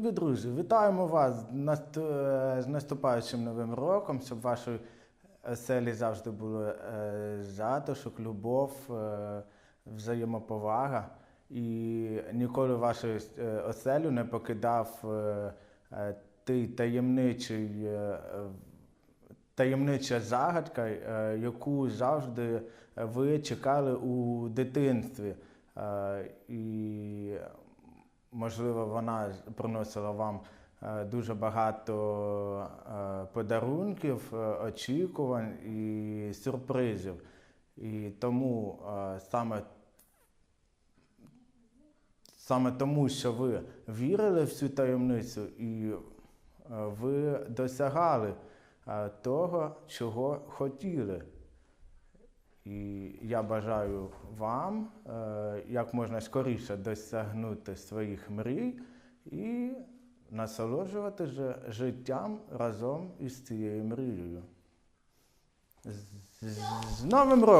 Любі друзі, вітаємо вас з наст- е, з наступаючим новим роком, щоб в вашій оселі завжди було е, затишок, любов, е, взаємоповага. І ніколи вашу е, оселю не покидав е, е, той таємничий, е, таємнича загадка, е, яку завжди ви чекали у дитинстві. Е, І можливо, вона приносила вам е, дуже багато е, подарунків, е, очікувань і сюрпризів. І тому саме, саме тому, що ви вірили в цю таємницю і ви досягали того, чого хотіли. І я бажаю вам е, як можна скоріше досягнути своїх мрій і насолоджувати життям разом із цією мрією. З, з- з Новим роком!